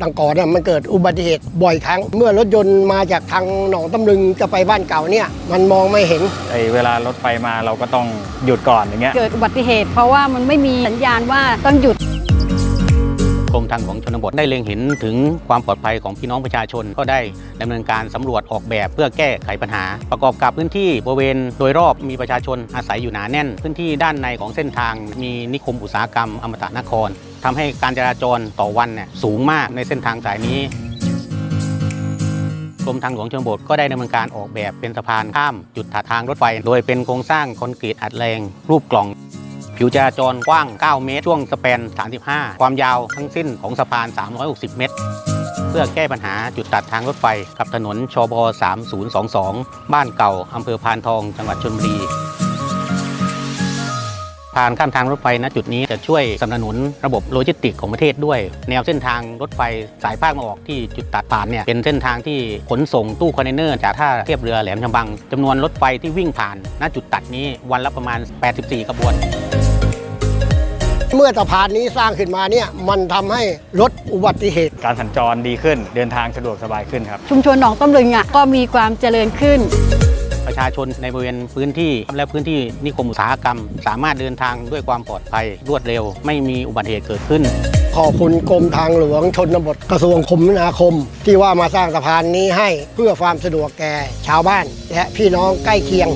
ตังก่อนเนี่ยมันเกิดอุบัติเหตุบ่อยครั้ง เมื่อรถยนต์มาจากทางหนองตำลึงจะไปบ้านเก่าเนี่ย มันมองไม่เห็น ไอ้เวลารถไฟมาเราก็ต้องหยุดก่อนอย่างเงี้ย เกิดอุบัติเหตุ เพราะว่ามันไม่มีสัญญาณว่าต้องหยุดกรมทางหลวงชนบทได้เล็งเห็นถึงความปลอดภัยของพี่น้องประชาชน ก็ได้ดำเนินการสำรวจออกแบบเพื่อแก้ไขปัญหา ประกอบกับพื้นที่บริเวณโดยรอบมีประชาชนอาศัยอยู่หนาแน่น พื้นที่ด้านในของเส้นทาง มีนิคมอุตสาหกรรมอมตะนคร ทำให้การจราจรต่อวันเนี่ยสูงมากในเส้นทางสายนี้กรมทางหลวงชนบทก็ได้ดำเนินการออกแบบเป็นสะพานข้ามจุดตัดทางรถไฟ โดยเป็นโครงสร้างคอนกรีตอัดแรง รูปกล่อง ผิวจราจรกว้าง 9 เมตร ช่วงสเปน 35 ความยาวทั้งสิ้นของสะพาน 360 เมตร เพื่อแก้ปัญหาจุดตัดทางรถไฟ กับถนนชบ 3022 บ้านเก่าอำเภอพานทอง จังหวัดชลบุรี ผ่านข้ามทางรถไฟณจุดนี้จะช่วยสนับสนุนระบบโลจิสติกของประเทศด้วย แนวเส้นทางรถไฟสายภาคตะวันออกที่จุดตัดผ่านเนี่ยเป็นเส้นทางที่ขนส่งตู้คอนเทนเนอร์จากท่าเทียบเรือแหลมฉบังจำนวนรถไฟที่วิ่งผ่านณจุดตัดนี้วันละประมาณ 84 ขบวนเมื่อสะพานนี้สร้างขึ้นมาเนี่ยมันทำให้ลดอุบัติเหตุ การสัญจรดีขึ้น เดินทางสะดวกสบายขึ้นครับ ชุมชนหนองต้มลึงอะก็มีความเจริญขึ้น ประชาชนในบริเวณพื้นที่และพื้นที่นิคมอุตสาหกรรม สามารถเดินทางด้วยความปลอดภัยรวดเร็ว ไม่มีอุบัติเหตุเกิดขึ้น ขอบคุณกรมทางหลวงชนบทกระทรวงคมนาคม ที่ว่ามาสร้างสะพานนี้ให้เพื่อความสะดวกแก่ชาวบ้าน และพี่น้องใกล้เคียง